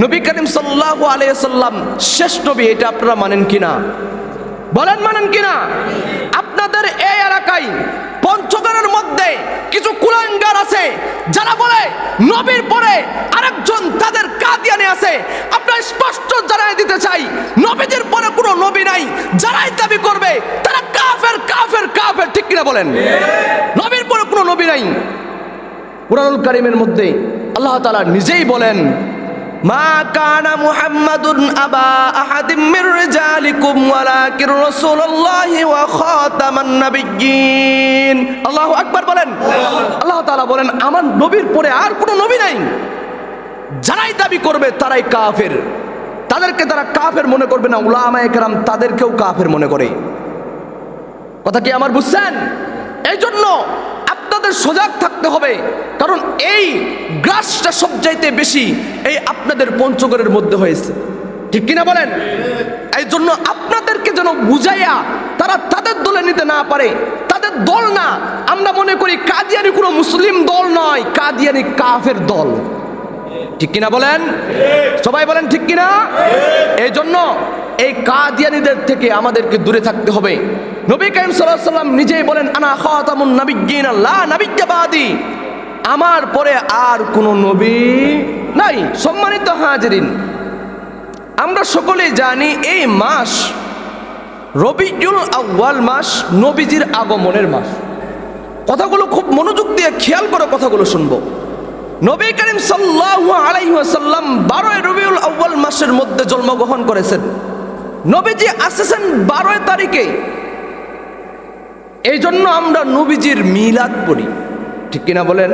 নবী করিম সাল্লাহ আলাইসাল্লাম শেষ নবী, এটা আপনারা মানেন কিনা? বলেন মানেন কিনা? আপনাদের এই এলাকায় পঞ্চগড়ের মধ্যে কিছু কুলাঙ্গার আছে, যারা বলে নবীর পরে আরেকজন তাদের কাদিয়ানে আছে। আপনার স্পষ্ট জানাই দিতে চাই, নবীদের পরে কোনো নবী নাই, যারাই দাবি করবে, তারা কাফের কাফের কাফের, ঠিক কিনা বলেন? নবীর পরে কোনো নবী নাই। কুরআনুল কারিমের মধ্যে আল্লাহ তাআলা নিজেই বলেন মা আবা আহাদিম ওয়া বলেন। আল্লাহ বলেন, আমার নবীর পরে আর কোনো নবী নাই। যারাই দাবি করবে তারাই কাফের। তাদেরকে তারা কাফের মনে করবে না, উলামায়ে কেরাম তাদেরকেও কাফের মনে করে। কথা কি আমার বুঝছেন? এই জন্য আপনাদের সজাগ থাকতে হবে। কারণ এই গ্রাসটা সবচাইতে বেশি এই আপনাদের পঞ্চগড়ের মধ্যে হয়েছে। ঠিক কিনা বলেন? এই জন্য আপনাদেরকে যেন বুঝাইয়া তারা তাদের দলে নিতে না পারে, তাদের দল না। আমরা মনে করি কাদিয়ানি কোনো মুসলিম দল নয়, কাদিয়ানি কাফের দল। ঠিক কিনা বলেন? সবাই বলেন ঠিক কিনা? এই জন্য এই কাদিয়ানিদের থেকে আমাদেরকে দূরে থাকতে হবে। নবী কাইম সাল্লাম নিজেই বলেন, আনা খাতামুন নাবিয়্যিন, লা নাবিয়্যা আমার পরে আর কোন নবী নাই, সম্মানিত হাজিরিন। আমরা সকলেই জানি এই মাস রবিউল আউয়াল মাস, নবীজির আগমনের মাস। কথাগুলো খুব মনোযোগ দিয়ে খেয়াল করে কথাগুলো শুনব। নবী করিম সাল্লাল্লাহু আলাইহি ওয়াসাল্লাম 12 রবিউল আউয়াল মাসের মধ্যে জন্মগ্রহণ করেছেন। নবীজি আসেছেন 12 তারিখে। এই জন্য আমরা নবীজির মিলাদ পড়ি। ঠিক কিনা বলেন?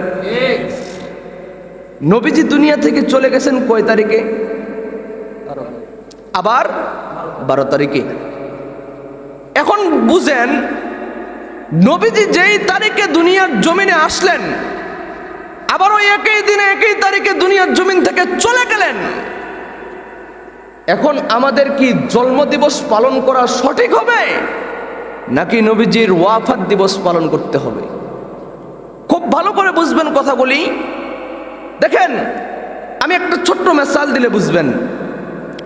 নবীজি দুনিয়া থেকে চলে গেছেন কয় তারিখে? আবার বারো তারিখে। এখন বুঝেন, নবীজি যেই তারিখে দুনিয়ার জমিনে আসলেন, আবারও একই দিনে একই তারিখে দুনিয়ার জমিন থেকে চলে গেলেন। এখন আমাদের কি জন্মদিবস পালন করা সঠিক হবে? নাকি নবীজির ওয়াফাত দিবস পালন করতে হবে? খুব ভালো করে বুঝবেন কথাগুলি। দেখেন আমি একটা ছোট্ট মেসাল দিলে বুঝবেন।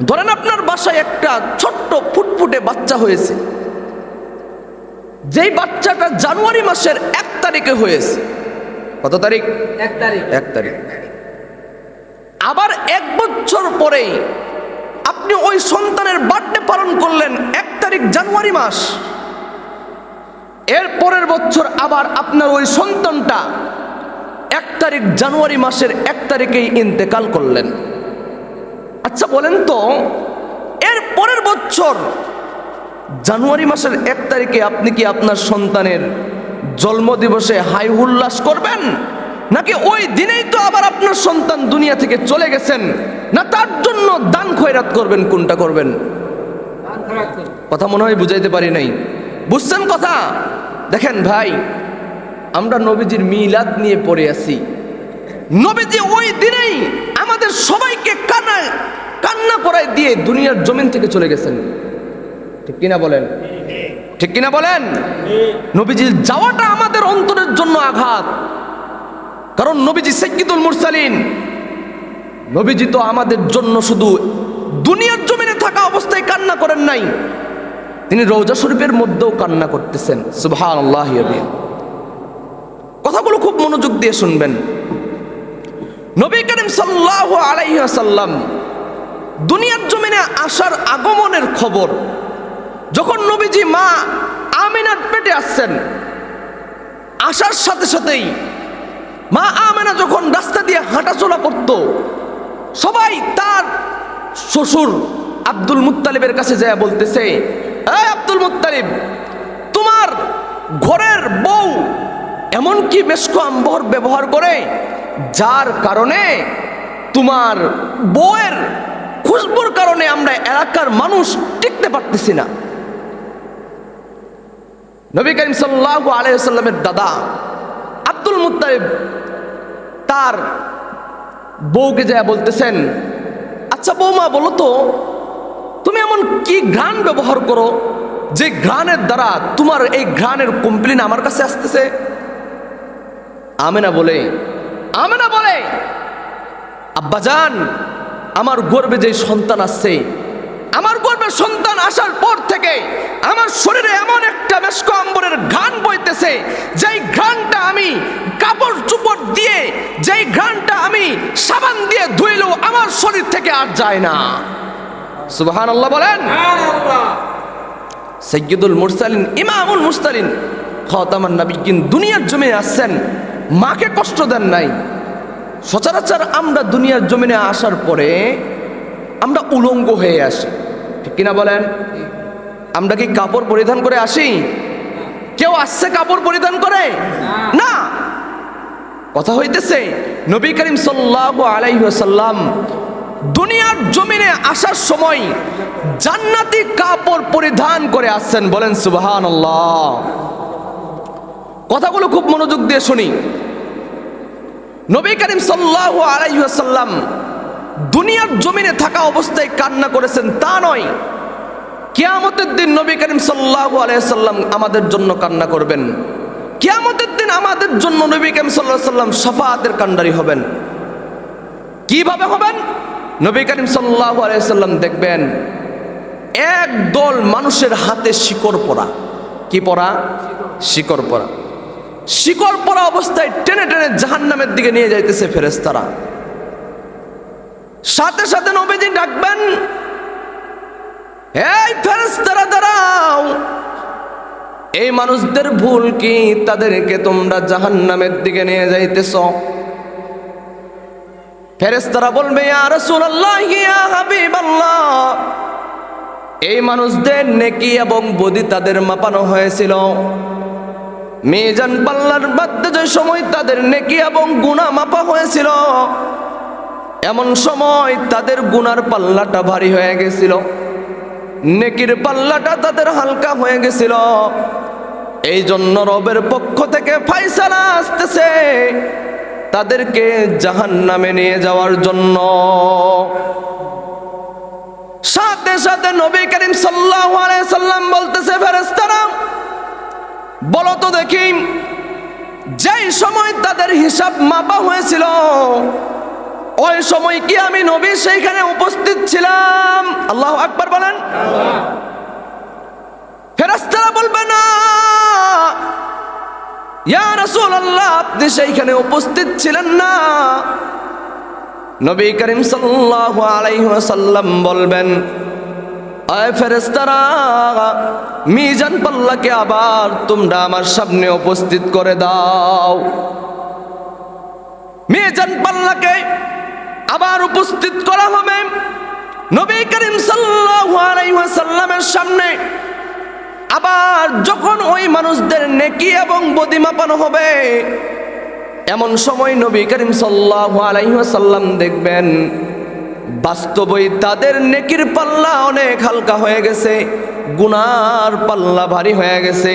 ধরেন আপনার বাসায় একটা ছোট্ট ফুটফুটে বাচ্চা হয়েছে। যেই বাচ্চাটা জানুয়ারি মাসের এক তারিখে হয়েছে। কত তারিখ? এক তারিখ। এক তারিখ। আবার এক বছর পরে আপনি ওই সন্তানের বার্থডে পালন করলেন এক তারিখ জানুয়ারি মাস। এর পরের বছর আবার আপনার ওই সন্তানটা এক তারিখ জানুয়ারি মাসের এক তারিখেই ইন্তেকাল করলেন। আচ্ছা বলেন তো, এর পরের বছর জানুয়ারি মাসের এক তারিখে আপনি কি আপনার সন্তানের জন্মদিবসে হাই উল্লাস করবেন? নাকি ওই দিনেই তো আবার আপনার সন্তান দুনিয়া থেকে চলে গেছেন? না তার জন্য দান খয়রাত করবেন কোনটা করবেন? কথা মনে হয় বুঝাইতে পারি নাই। বুঝছেন কথা? দেখেন ভাই আমরা নবীজির মিলাদ নিয়ে পড়ে আছি। নবীজি ওই দিনেই আমাদের সবাইকে কান্না কান্না করায় দিয়ে দুনিয়ার জমিন থেকে চলে গেছেন। ঠিক কিনা বলেন? ঠিক কিনা বলেন? নবীজির যাওয়াটা আমাদের অন্তরের জন্য আঘাত। কারণ নবীজি সৈকিদুল মুরসালিন, নবীজি তো আমাদের জন্য শুধু দুনিয়ার জমিনে থাকা অবস্থায় কান্না করেন নাই, তিনি রৌজা শরীফের মধ্যেও কান্না করতেছেন কথাগুলো খুব মনোযোগ দিয়ে শুনবেন। নবী করিম সাল্লাহ আলাইসাল্লাম দুনিয়ার জমিনে আসার আগমনের খবর, যখন নবীজি মা আমিনার পেটে আসছেন, আসার সাথে সাথেই মা আমেনা যখন রাস্তা দিয়ে হাঁটাচলা করত, সবাই তার শ্বশুর আব্দুল মুত্তালিবের কাছে যায় বলতেছে আব্দুল মুতালিব তোমার ঘরের বউ এমন কি বেশক আম্বর ব্যবহার করে, যার কারণে তোমার বউয়ের খুশবুর কারণে আমরা এলাকার মানুষ টিকতে পারতেছি না। নবী করিম সাল্লাহ আলাইসাল্লামের দাদা আব্দুল মুত্তালিব তার বউকে যা বলতেছেন আচ্ছা বৌমা, বলো তো, তুমি এমন কি ঘ্রাণ ব্যবহার করো যে ঘ্রাণের দ্বারা তোমার এই ঘ্রাণের কমপ্লেন আমার কাছে আসতেছে? আমেনা বলে আমেনা বলে, আব্বাজান, আমার গর্বে যে সন্তান আসছে আমার গর্বে সন্তান আসার পর থেকে আমার শরীরে এমন একটা মেশক অম্বরের ঘ্রাণ বইতেছে, যেই ঘ্রাণটা আমি কাপড় চুপড় দিয়ে, যেই ঘ্রাণটা আমি সাবান দিয়ে ধুইলেও আমার শরীর থেকে আর যায় না। সুবাহান আল্লাহ বলেন। সৈয়দুল মুরসালিন, ইমামুল মুস্তালিন খতামান নবীন দুনিয়ার জমিনে আসছেন, মাকে কষ্ট দেন নাই। সচরাচর আমরা দুনিয়ার জমিনে আসার পরে আমরা উলঙ্গ হয়ে আসি। ঠিক কিনা বলেন? আমরা কি কাপড় পরিধান করে আসি? কেউ আসছে কাপড় পরিধান করে? না। কথা হইতেছে, নবী করিম সাল্লাল্লাহু আলাইহি ওয়াসাল্লাম দুনিয়ার জমিনে আসার সময় জান্নাতি কাপড় পরিধান করে আসছেন। বলেন, সুবহানাল্লাহ। কথাগুলো খুব মনোযোগ দিয়ে শুনি। নবী করিম সাল্লাল্লাহু আলাইহি ওয়াসাল্লাম দুনিয়ার জমিনে থাকা অবস্থায় কান্না করেছেন তা নয়। কেয়ামতের দিন নবী করিম সাল্লাল্লাহু আলাইহি সাল্লাম আমাদের জন্য কান্না করবেন। কেয়ামতের দিন আমাদের জন্য নবী করিম আলাইহি সাল্লাম শাফাআতের কান্ডারি হবেন। কীভাবে হবেন? নবী করিম সাল্লাল্লাহু আলাইহি সাল্লাম দেখবেন, এক দল মানুষের হাতে শিকড় পরা। কি পরা? শিকড় পরা। শিকড় পরা অবস্থায় টেনে টেনে জাহান্নামের দিকে নিয়ে যাইতেছে ফেরেশতারা। সাথে সাথে নবীজি ডাকবেন, এই ফেরেশতারা, দাঁড়াও। এই মানুষদের ভুল কি? তাদেরকে তোমরা জাহান্নামের দিকে নিয়ে যাইতেছ? ফেরেশতারা বলবে, ইয়া হাবিবাল্লাহ। এই মানুষদের নেকি এবং বদি তাদের মাপানো হয়েছিল। মেজান পাল্লার বাদ্যে যে সময় তাদের নেকি এবং গুণা মাপা হয়েছিল এমন সময় তাদের গুনার পাল্লাটা ভারী হয়ে গেছিল। নেকির পাল্লাটা তাদের হালকা হয়ে গেছিল। এই জন্য রবের পক্ষ থেকে ফাইসালা আসতেছে। তাদেরকে জাহান নামে নিয়ে যাওয়ার জন্য। সাথে সাথে নবী করিম সাল্লাম বলতেছে, ফেরেশতারা, বলো তো দেখি, যেই সময় তাদের হিসাব মাপা হয়েছিল ওই সময় কি আমি নবী সেইখানে উপস্থিত ছিলাম? আল্লাহ আকবার বলেন। ফেরেশতারা বলবে, না। রাসূলুল্লাহ, আপনি সেইখানে উপস্থিত ছিলেন না। নবী করিম সাল্লাল্লাহু আলাইহি বলবেন, আয় ফেরেশতারা, মিজান পাল্লাকে আবার তোমরা আমার সামনে উপস্থিত করে দাও। মিজান পাল্লাকে আবার উপস্থিত করা হবে নবী করিম ওয়াসাল্লামের সামনে। আবার যখন ওই মানুষদের নেকি এবং বদি মাপানো হবে, এমন সময় নবী করিম ওয়াসাল্লাম দেখবেন, বাস্তবই তাদের নেকির পাল্লা অনেক হালকা হয়ে গেছে, গুনার পাল্লা ভারী হয়ে গেছে।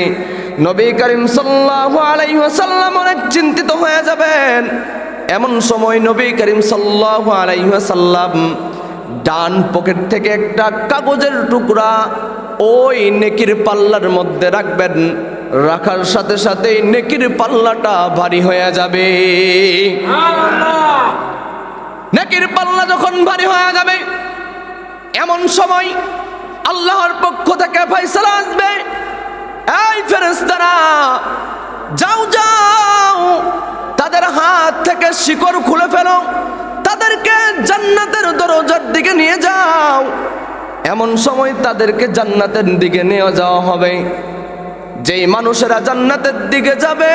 নবী করিম সাল্লাহ আলাইহি ওয়াসাল্লাম অনেক চিন্তিত হয়ে যাবেন। এমন সময় নবী করিম সাল্লাল্লাহু আলাইহি ওয়াসাল্লাম ডান পকেট থেকে একটা কাগজের টুকরা ওই নেকির পাল্লার মধ্যে রাখবেন। রাখার সাথে সাথে নেকির পাল্লাটা ভারী হয়ে যাবে। নেকির পাল্লা যখন ভারী হয়ে যাবে এমন সময় আল্লাহর পক্ষ থেকে ফয়সালা আসবে। এই ফেরেশতারা যাও যাও। তাদের হাত থেকে শিকড় খুলে ফেলো। তাদেরকে জান্নাতের দরজার দিকে নিয়ে যাও। এমন সময় তাদেরকে জান্নাতের দিকে নিয়ে যাওয়া হবে। যেই মানুষেরা জান্নাতের দিকে যাবে,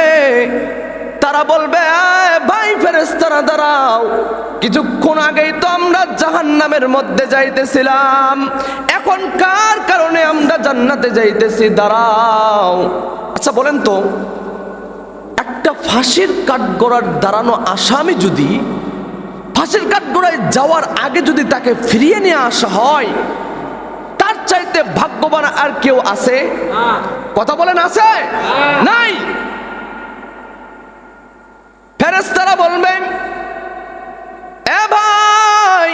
তারা বলবে "আয় ভাই ফেরেশতারা, দাঁড়াও। কিছুক্ষণ আগেই তো আমরা জাহান্নামের মধ্যে যাইতেছিলাম। এখন কার কারণে আমরা জান্নাতে যাইতেছি? দাঁড়াও। আচ্ছা বলেন তো একটা ফাঁসির কাঠগড়ার দাঁড়ানো আসামি যদি, ফাঁসির কাঠগড়ায় যাওয়ার আগে যদি তাকে ফিরিয়ে নিয়ে আসা হয়, তার চাইতে ভাগ্যবান আর কেউ আছে? কথা বলেন আছে? নাই। ফেরেস্তারা বলবেন, এ ভাই,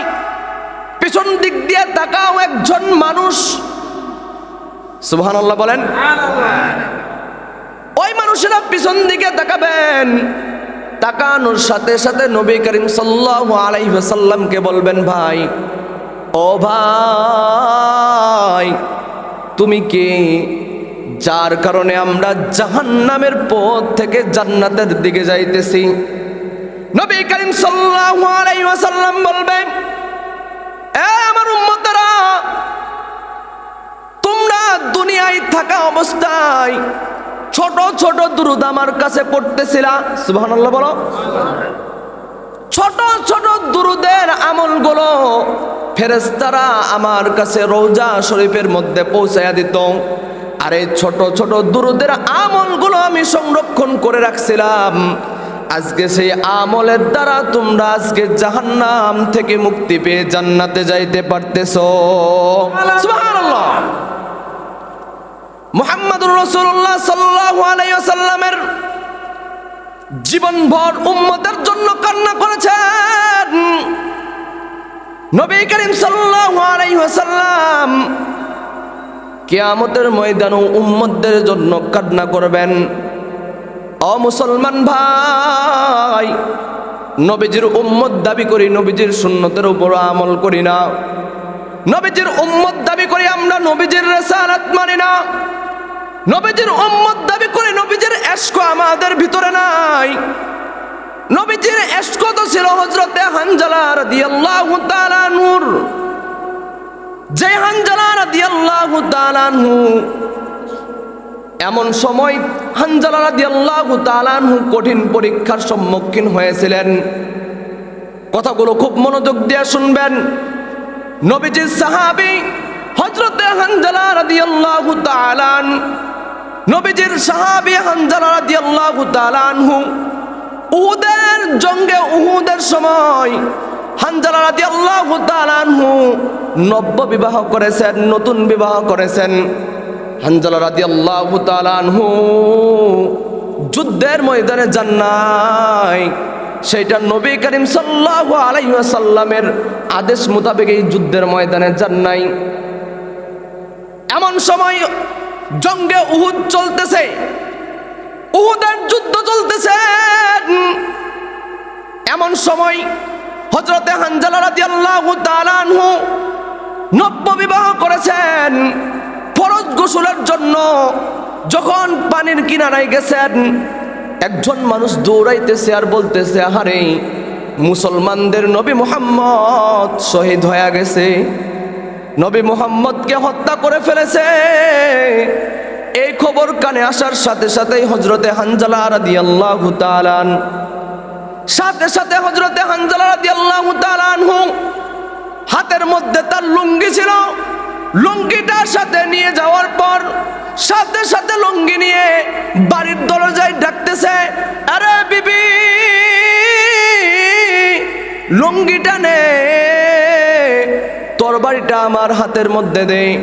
পিছন দিক দিয়ে তাকাও একজন মানুষ। সুবহানাল্লাহ বলেন। ওই মানুষেরা পিছন দিকে তাকাবেন। তাকানোর সাথে সাথে নবী করিম সাল্লাল্লাহু আলাইহি ওয়াসাল্লামকে বলবেন, ভাই, ও ভাই, তুমি কে? যার কারণে আমরা জাহান্নামের পথ থেকে জান্নাতের দিকে যাইতেছি। নবী করিম আলাইহি ওয়াসাল্লাম বলবেন, এ আমার উম্মতরা, তোমরা দুনিয়ায় থাকা অবস্থায় ছোট ছোট দুরুদ আমার কাছে পড়তেছিলা। সুবহানাল্লাহ বলো। ছোট ছোট দুরুদের আমলগুলো ফেরেস্তারা আমার কাছে রোজা শরীফের মধ্যে পৌঁছায়া দিত। আর এই ছোট ছোট দুরুদের আমলগুলো আমি সংরক্ষণ করে রাখছিলাম। আজকে সেই আমলের দ্বারা তোমরা আজকে জাহান্নাম থেকে মুক্তি পেয়ে জান্নাতে যাইতে পারতেছ। মুহাম্মদুর আলাইহি ওয়াসাল্লামের জীবনভর উম্মতের জন্য কান্না করেছেন। নবী করিম ওয়াসাল্লাম কিয়ামতের ময়দানে উম্মতদের জন্য কান্না করবেন। অ মুসলমান ভাই, নবীজির উম্মত দাবি করি, নবীজির সুন্নতের উপর আমল করি না। নবীজির উম্মত দাবি করি, আমরা নবীজির রেসালাত মানি না। নবীজির উম্মত দাবি করে নবীজির এশক আমাদের ভিতরে নাই। নবীজির এশক তো ছিল হজরতে হানজালা রাদিয়াল্লাহু তাআলা নূর। যে হানজালা রাদিয়াল্লাহু তাআলা আনহু এমন সময় হানজালা রাদিয়াল্লাহু তাআলা আনহু কঠিন পরীক্ষার সম্মুখীন হয়েছিলেন। কথাগুলো খুব মনোযোগ দিয়ে শুনবেন। নবীজির সাহাবী হজরতে হানজালা রাদিয়াল্লাহু তাআলা নবীজির সাহাবি হানজালা রাদিয়াল্লাহু তাআলা আনহু জঙ্গে উহুদের সময় হানজালা রাদিয়াল্লাহু তাআলা আনহু নব্য বিবাহ করেছেন, নতুন বিবাহ করেছেন। হানজালা রাদিয়াল্লাহু তাআলা আনহু যুদ্ধের ময়দানে যান নাই। সেইটা নবী করিম সাল্লাল্লাহু আলাইহি আদেশ মোতাবেক এই যুদ্ধের ময়দানে যান নাই। এমন সময় জঙ্গে উহুদ চলতেছে। উহুদের যুদ্ধ চলতেছে। এমন সময় হজরতে হানজালা আনহু নব্য বিবাহ করেছেন। ফরজ গোসলের জন্য যখন পানির কিনারায় গেছেন, একজন মানুষ দৌড়াইতেছে আর বলতেছে, আহারে, মুসলমানদের নবী মুহাম্মদ শহীদ হয়ে গেছে। নবী মুহাম্মদকে হত্যা করে ফেলেছে। এই খবর কানে আসার সাথে সাথেই হজরতে হানজালা রাদিয়াল্লাহু তাআলা আন- সাথে সাথে হজরতে হানজালা রাদিয়াল্লাহু তাআলা আনহু হাতের মধ্যে তার লুঙ্গি ছিল। লুঙ্গিটার সাথে নিয়ে যাওয়ার পর সাথে সাথে লুঙ্গি নিয়ে বাড়ির দরজায় ডাকতেছে, আরে বিবি, লুঙ্গিটা নে। তরবারিটা আমার হাতের মধ্যে দে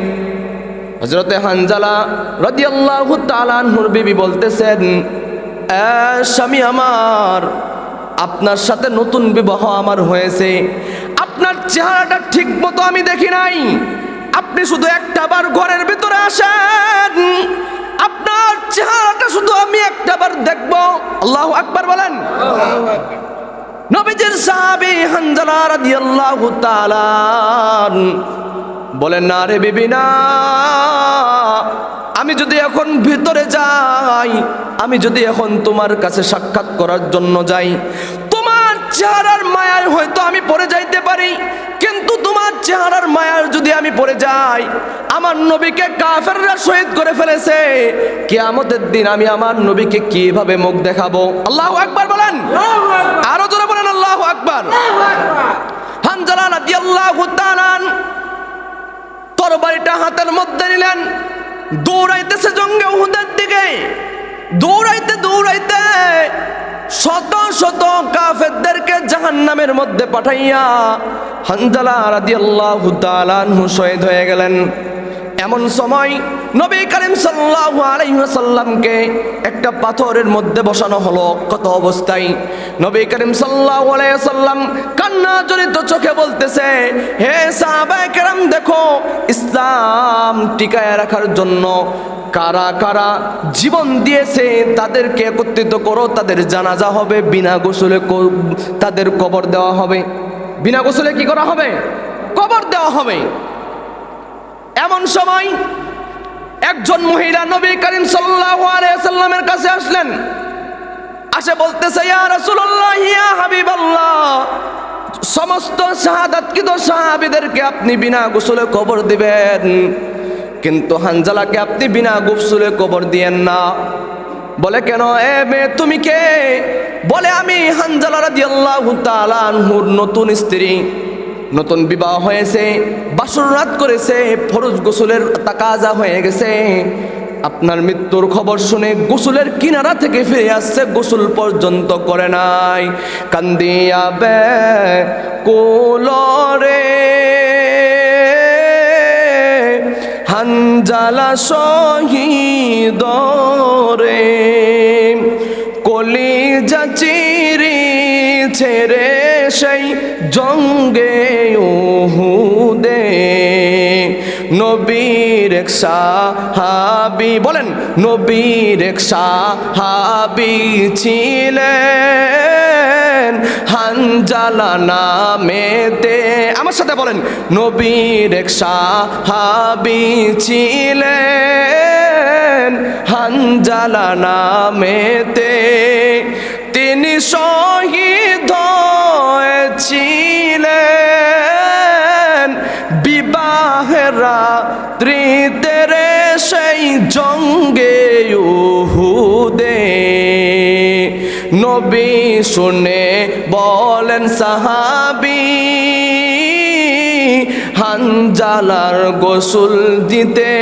হজরতে হানজালা রাদিয়াল্লাহু তাআলা আনহুর বিবি বলতেছেন, "এ স্বামী আমার, আপনার সাথে নতুন বিবাহ আমার হয়েছে। আপনার চেহারাটা ঠিক মতো আমি দেখি নাই। আপনি শুধু একটা বার ঘরের ভিতরে আসেন। আপনার চেহারাটা শুধু আমি একটা বার দেখব। আল্লাহ আকবার বলেন। নবীজির সাহাবি হানজালা রাদিয়াল্লাহু তাআলা বলেন, না রে বিবি, না। আমি যদি এখন ভিতরে যাই, আমি যদি এখন তোমার কাছে সাক্ষাৎ করার জন্য যাই চেহারার মায়ায় হয়তো আমি পড়ে যাইতে পারি কিন্তু তোমার চেহারার মায়ার যদি আমি পড়ে যাই আমার নবীকে কাফেররা শহীদ করে ফেলেছে। কিয়ামতের দিন আমি আমার নবীকে কীভাবে মুখ দেখাবো? আল্লাহু আকবার বলেন। আরও জোরে বলেন আল্লাহু আকবার। হানজালা রাদিয়াল্লাহু তাআলা তরবারিটা হাতের মধ্যে নিলেন দৌড়াইতেছে জঙ্গে উহুদের দিকে। দৌড়াইতে দৌড়াইতে শত শত কাফেরদেরকে জাহান্নামের মধ্যে পাঠাইয়া হানজালা রাদিয়াল্লাহু তাআলা শহীদ হয়ে গেলেন। এমন সময় নবী করিম আলাইহি ওয়াসাল্লামকে একটা পাথরের মধ্যে বসানো হলো। কত অবস্থায়? নবী করিম সাল্লাল্লাহু আলাইহি ওয়াসাল্লাম কান্না জড়িত চোখে বলতেছে, হে সাহাবায়ে কেরাম, দেখো, ইসলাম টিকায় রাখার জন্য কারা কারা জীবন দিয়েছে, তাদেরকে একত্রিত করো, তাদের জানাজা হবে, বিনা গোসলে তাদের কবর দেওয়া হবে। বিনা গোসলে কি করা হবে? কবর দেওয়া হবে। এমন সময় একজন মহিলা নবী করিম সাল্লামের কাছে আসলেন। আসে বলতেছে সমস্ত শাহাদাতকৃত সাহাবীদেরকে আপনি বিনা গোসলে কবর দিবেন, কিন্তু হানজালাকে আপনি বিনা গোসলে কবর দিয়েন না। বলে, কেন? এ মেয়ে, তুমি কে? বলে, আমি হানজালা রাদিয়াল্লাহু তাআলা নতুন স্ত্রী। নতুন বিবাহ হয়েছে, বাসর রাত করেছে, ফরজ গোসলের তাকাজা হয়ে গেছে। আপনার মৃত্যুর খবর শুনে গোসলের কিনারা থেকে ফিরে আসছে, গোসল পর্যন্ত করে নাই। কান্দিয়া বে কোলরে। হানজালা শহীদ রে কলিজা চিরি ছেড়ে সেই জঙ্গে উহুদে। নবীর সাহাবি, বলেন, নবীর সাহাবি ছিলেন হানজালা নামেতে। আমার সাথে বলেন, নবীর এক সাহাবি ছিলেন হানজালা নামেতে। তিনি শহীদ শুনে বলেন সাহাবি, হানজালার গোসল দিতে।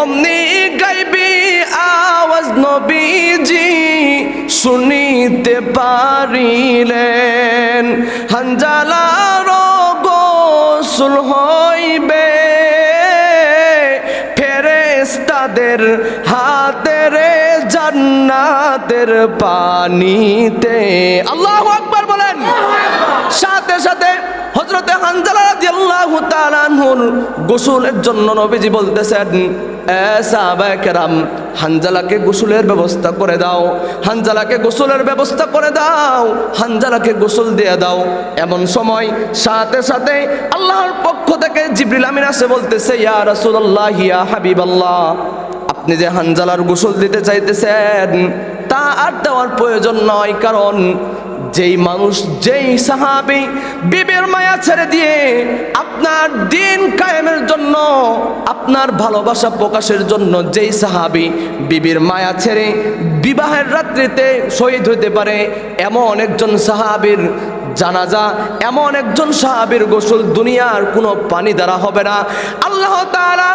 অমনি গাইবি আওয়াজ নবীজি শুনিতে পারিলেন, হানজালার গোসল হইবে। ফেরেস্তাদের হাতের জান্নাতের পানিতে। আল্লাহু আকবার বলেন। সাথে সাথে হজরতে হানজালা রাদিয়াল্লাহু তাআলা আনহুর গোসলের জন্য নবীজি বলতেছেন, এ সাহাবায়ে কেরাম হানজালাকে গোসলের ব্যবস্থা করে দাও, হানজালাকে গোসলের ব্যবস্থা করে দাও, হানজালাকে গোসল দিয়ে দাও। এমন সময় সাথে সাথে আল্লাহর পক্ষ থেকে জিবরিল আমিন আসে বলতেছে, ইয়া রাসূলুল্লাহ, ইয়া হাবিবাল্লাহ যে হানজালার গোসল দিতে চাইতেছেন, তা আর দেওয়ার প্রয়োজন নয়, কারণ যেই মানুষ, যেই সাহাবি বিবের মায়া ছেড়ে দিয়ে আপনার দিন কায়েমের জন্য, আপনার ভালোবাসা প্রকাশের জন্য যেই সাহাবি বিবির মায়া ছেড়ে বিবাহের রাত্রিতে শহীদ হইতে পারে, এমন একজন সাহাবির জানাজা এমন একজন সাহাবীর গোসল দুনিয়ার কোনো পানি দ্বারা হবে না। আল্লাহ তারা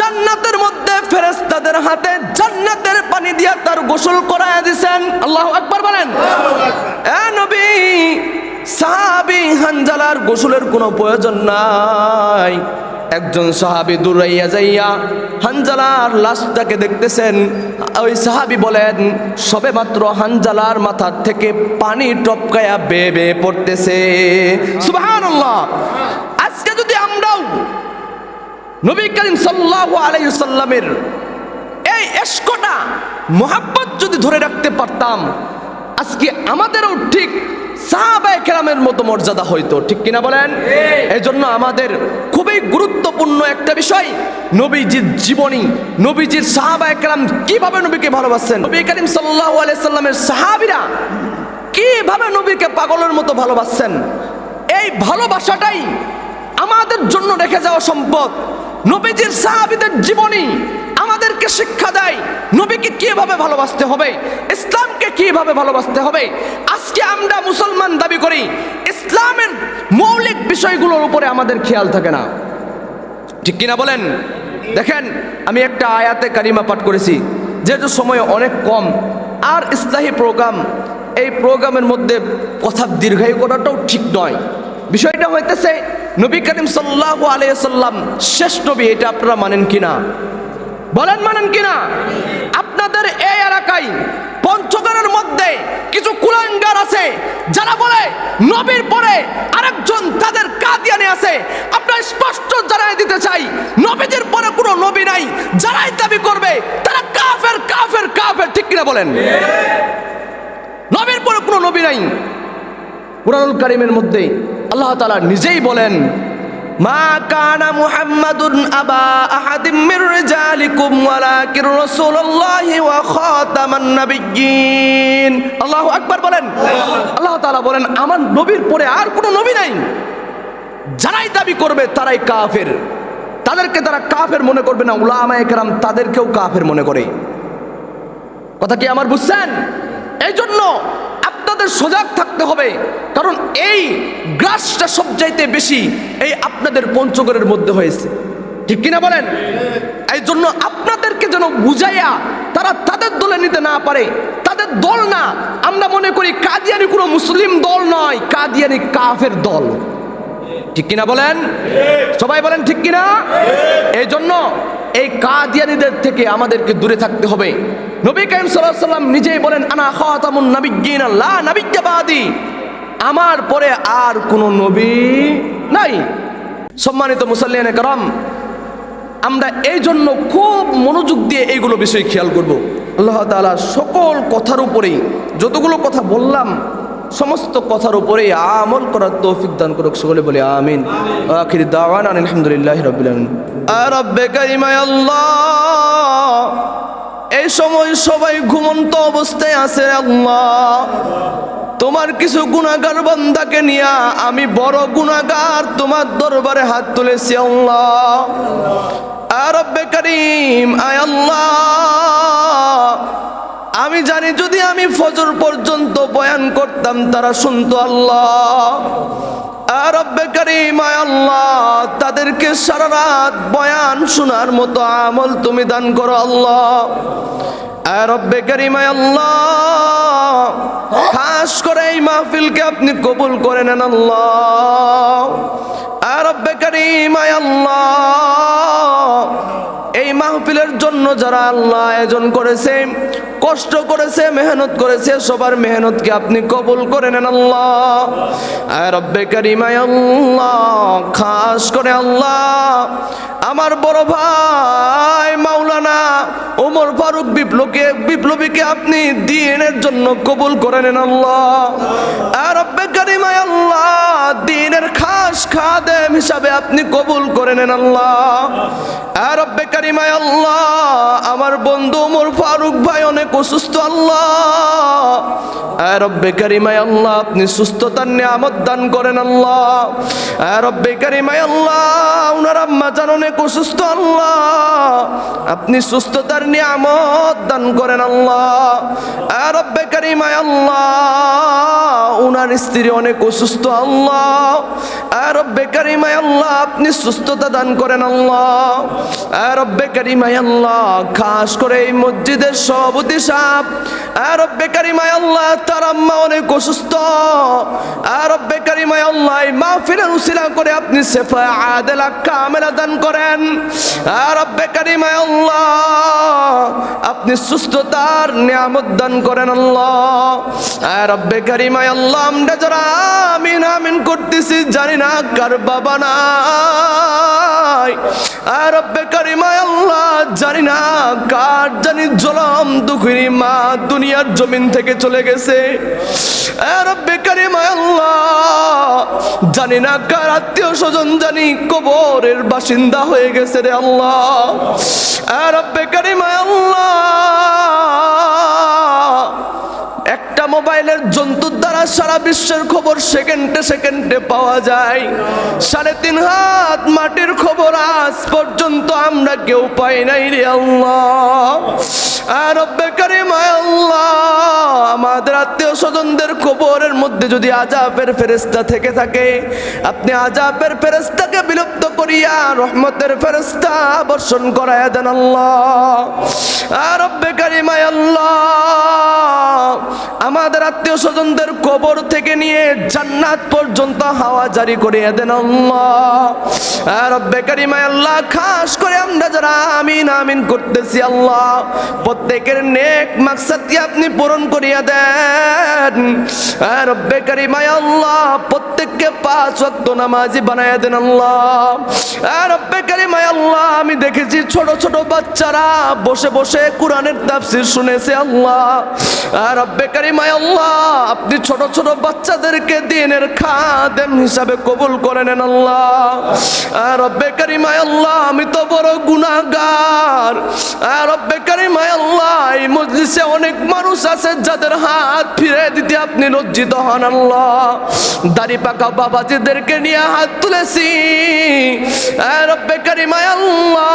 জান্নাতের মধ্যে ফেরেস্তাদের হাতে জান্নাতের পানি দিয়া তার গোসল করায় দিছেন। আল্লাহ একবার বলেন। এ নবী সাহাবী হানজালার গোসলের কোনো প্রয়োজন নাই। একজন সাহাবি দূরাইয়া যাইয়া হানজালার লাশটাকে দেখতেছেন। ওই সাহাবি বলেন, সবে মাত্র হানজালার মাথার থেকে পানি টপকায়া বেয়ে বেয়ে পড়তেছে। আজকে যদি আমরাও নবী করিম সাল্লাল্লাহু আলাইহি সাল্লামের এই এসকটা মোহাব্বত যদি ধরে রাখতে পারতাম, আজকে আমাদেরও ঠিক সাহাবায়ে কেরামের মতো মর্যাদা হইতো ঠিক কিনা বলেন? এই জন্য আমাদের খুবই গুরুত্বপূর্ণ একটা বিষয় নবীজির জীবনী নবীজির সাহাবায়ে কেরাম কীভাবে নবীকে ভালোবাসছেন? নবী করিম আলাইহি সাল্লামের সাহাবীরা কীভাবে নবীকে পাগলের মতো ভালোবাসছেন? এই ভালোবাসাটাই আমাদের জন্য রেখে যাওয়া সম্পদ। নবীজির সাহাবীদের জীবনী আমাদেরকে শিক্ষা দেয়, নবীকে কীভাবে ভালোবাসতে হবে, ইসলামকে কীভাবে ভালোবাসতে হবে, আজকে আমরা মুসলমান দাবি করি, ইসলামের মৌলিক বিষয়গুলোর উপরে আমাদের খেয়াল থাকে না। ঠিক কিনা বলেন? দেখেন, আমি একটা আয়াতে কারিমা পাঠ করেছি, যেহেতু সময় অনেক কম, আর ইসলাহী প্রোগ্রাম, এই প্রোগ্রামের মধ্যে কথা দীর্ঘায়ু করাটাও ঠিক নয়। বিষয়টা হইতেছে, নবী করিম সাল্লাল্লাহু আলাইহি সাল্লাম শেষ নবী, এটা আপনারা মানেন কিনা? বলেন মানেন কিনা? আপনাদের এই এলাকায় পঞ্চগড়ের মধ্যে কিছু কুলাঙ্গার আছে, যারা বলে নবীর পরে আরেকজন তাদের কাদিয়ানে আছে। আপনার স্পষ্ট জানাই দিতে চাই, নবীদের পরে কোনো নবী নাই, যারাই দাবি করবে, তারা কাফের কাফের কাফের, ঠিক কিনা বলেন? নবীর পরে কোনো নবী নাই। কুরআনুল কারিমের মধ্যে আল্লাহ তাআলা নিজেই বলেন মা আবা আহাদিম ওয়া বলেন। আল্লাহ বলেন, আমার নবীর পরে আর কোনো নবী নাই। যারাই দাবি করবে তারাই কাফের। তাদেরকে তারা কাফের মনে করবে না, উলামায়ে কেরাম তাদেরকেও কাফের মনে করে। কথা কি আমার বুঝছেন? এই জন্য আপনাদের সজাগ থাকতে হবে। কারণ এই গ্রাসটা সবচাইতে বেশি এই আপনাদের পঞ্চগড়ের মধ্যে হয়েছে। ঠিক কিনা বলেন? এই জন্য আপনাদেরকে যেন বুঝাইয়া তারা তাদের দলে নিতে না পারে, তাদের দল না। আমরা মনে করি কাদিয়ানি কোনো মুসলিম দল নয়, কাদিয়ানি কাফের দল। ঠিক কিনা বলেন? সবাই বলেন ঠিক কিনা? এই জন্য এই কাদিয়ানিদের থেকে আমাদেরকে দূরে থাকতে হবে। নবী কাইম সাল্লাম নিজেই বলেন, আনা খাতামুন নাবিগিন আল্লাহ নাবিজ্ঞাবাদী আমার পরে আর কোন নবী নাই। সম্মানিত মুসাল্লিয়ানে কারাম, আমরা এই জন্য খুব মনোযোগ দিয়ে এইগুলো বিষয় খেয়াল করব। আল্লাহ তালা সকল কথার উপরেই যতগুলো কথা বললাম সমস্ত কথার উপরে আমল করার তৌফিক দান করুক সকলে বলে আমিন। আখির দাওয়ান আলহামদুলিল্লাহ আর কারিম আল্লাহ। এই সময় সবাই ঘুমন্ত অবস্থায় আছে আল্লাহ। তোমার কিছু গুণাগার বান্দাকে নিয়া আমি বড় গুণাগার তোমার দরবারে হাত তুলেছি আল্লাহ। আর রব্বে কারিম আয় আল্লাহ। আমি জানি যদি আমি ফজর পর্যন্ত বয়ান করতাম, তারা শুনতো আল্লাহ। তাদেরকে সারা রাত বয়ান শোনার মতো আমল তুমি দান করো আল্লাহ। রব্বে কারিম আল্লাহ। খাস করে এই মাহফিলকে আপনি কবুল করে নেন আল্লাহ। এই মাহফিলের জন্য যারা আল্লাহ আয়োজন করেছে, কষ্ট করেছে, মেহনত করেছে, সবার মেহনতকে আপনি কবুল করে নেন আল্লাহ। রব্বে কারিমায় আল্লাহ। খাস করে আল্লাহ। আমার বড় ভাই মাওলানা ওমর ফারুক বিপ্লবকে, বিপ্লবীকে আপনি দিনের জন্য কবুল করে নেন আল্লাহ। রব্বে কারিমায় আল্লাহ। দিনের খাস খাদেম হিসাবে আপনি কবুল করে নেন আল্লাহ। রব্বে কারিমায় আল্লাহ, আমার বন্ধু মোর ফারুক ভাই অনেক অসুস্থ আল্লাহ। রব্বে কারিমায় আল্লাহ, আপনি সুস্থতার নিয়ামত দান করেন আল্লাহ। রব্বে কারিমায় আল্লাহ, উনার আম্মা জান অনেক অসুস্থ আল্লাহ। আপনি সুস্থতার নিয়ামত দান করেন আল্লাহ। রব্বে কারিমায় আল্লাহ, উনার স্ত্রী অনেক অসুস্থ আল্লাহ। রব্বে কারিমায় আল্লাহ, আপনি সুস্থতা দান করেন আল্লাহ। রব্বে কারিমায় আল্লাহ, খাস করে এই মসজিদের সভাপতি সাহেব। রব্বে কারিমায় আল্লাহ তার আম্মা অনেক অসুস্থ। আর রব্বে কারিমায় এই মাহফিলের উসিলা করে আপনি সেফা আদেলা কামেলা দান করেন। আর রব্বে কারিমায় আপনি সুস্থতার নিয়ামত দান করেন আল্লাহ। আর রব্বে কারিমায় আল্লাহ আমরা যারা আমিন আমিন করতেছি জানি না কার বাবা নাই। আর রব্বে কারিমায় আল্লাহ জানি না কার জানি জলম, দুঃখিনী মা দুনিয়ার জমিন থেকে চলে গেছে। জানি না কার আত্মীয় স্বজন, জানি কবরের বাসিন্দা হয়ে গেছে রে আল্লাহ। আর রব্বে কারিমায় আল্লাহ, একটা মোবাইলের জন্তুর দ্বারা সারা বিশ্বের খবর সেকেন্ডে সেকেন্ডে পাওয়া যায়। সাড়ে তিন হাত মাটির খবর আজ পর্যন্ত আমরা কেউ পাই নাই রে আল্লাহ। আর রব্বে কারিম আল্লাহ, আমাদের আত্মীয় স্বজনদের কবরের মধ্যে যদি আজাবের ফেরেস্তা থেকে থাকে, আপনি আজাবের ফেরেস্তাকে বিলুপ্ত করিয়া রহমতের ফেরেস্তা বর্ষণ করায় দেন আল্লাহ। আর রব্বে কারিম আয় আল্লাহ, আমাদের আত্মীয় স্বজনদের কবর থেকে নিয়ে জান্নাত পর্যন্ত হাওয়া জারি করিয়ে দেন আল্লাহ। আর রব্বে কারিম আল্লাহ, খাস করে আমরা যারা আমিন আমিন করতেছি আল্লাহ প্রত্যেকের নেক মাকসাদকে আপনি পূরণ করিয়া দেন। রব্বে কারিম আয় আল্লাহ প্রত্যেককে পাঁচ ওয়াক্ত নামাজি বানায়া দেন আল্লাহ। রব্বে কারিম আয় আল্লাহ, আমি দেখেছি ছোট ছোট বাচ্চারা বসে বসে কোরআনের তাফসির শুনেছে আল্লাহ। রব্বে কারিম আয় আল্লাহ, আপনি ছোট ছোট বাচ্চাদেরকে দিনের খাদেম হিসাবে কবুল করে নেন আল্লাহ। রব্বে কারিম আয় আল্লাহ, আমি তো বড় আর রব্বে কারিম আয় আল্লাহ, এই মজলিসে অনেক মানুষ আছে যাদের হাত ফিরে দিতে আপনি লজ্জিত হন আল্লাহ। দাড়ি পাকা বাবাজিদেরকে নিয়ে হাত তুলেছি। রব্বে কারিম আল্লাহ,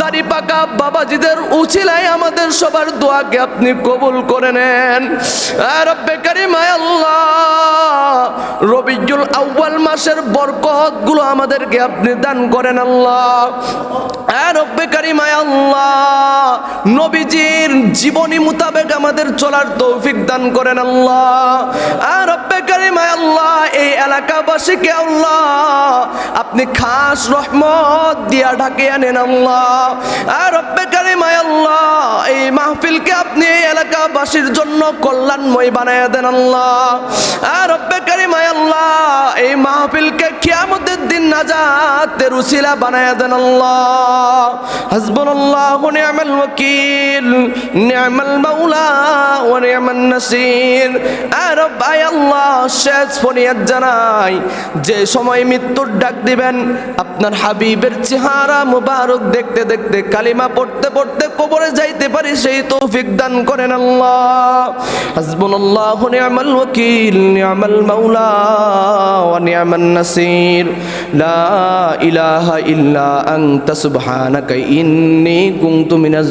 দাড়ি পাকা বাবাজিদের উচিলাই আমাদের সবার দোয়াকে আপনি কবুল করে নেন। রব্বে কারিম আল্লাহ, রবিউল আউয়াল মাসের বরকতগুলো আমাদেরকে আপনি দান করেন আল্লাহ। রব্বে কারিম আল্লাহ নবীজির জীবনী মোতাবেক আমাদের চলার তৌফিক দান করেন আল্লাহ। আর রব্বে আল্লাহ, এই এলাকাবাসীকে আল্লাহ, আপনি খাস রহমত দিয়া ঢাকে আনেন আল্লাহ। আর রব্বে কারিম আল্লাহ, এই মাহফিলকে আপনি এই এলাকাবাসীর জন্য কল্যাণময় বানায় দেন আল্লাহ। আর রব্বে কারিম আল্লাহ, এই মাহফিলকে কিয়ামতের দিন নাজাতের উসিলা বানায় দেন আল্লাহ। হাসবুনাল্লাহু নি'মাল ওয়াকিল। নি'মাল মাওলা ওয়া নি'মান নাসির। আর রব্ব আয় আল্লাহ, শেষ ফরিয়াদ জানাই। যে সময় মৃত্যুর ডাক দিবেন, আপনার হাবিবের চেহারা মুবারক দেখতে দেখতে, কালিমা পড়তে পড়তে কবরে যাইতে পারি, সেই তৌফিক দান করেন আল্লাহ। হাসবুনাল্লাহু নি'মাল ওয়াকিল নি'মাল মাওলা ওয়া নি'মান নাসির। লা ইলাহা ইল্লা আনতা, সুবহানাকা, ইন্নী কুনতু মিনাজ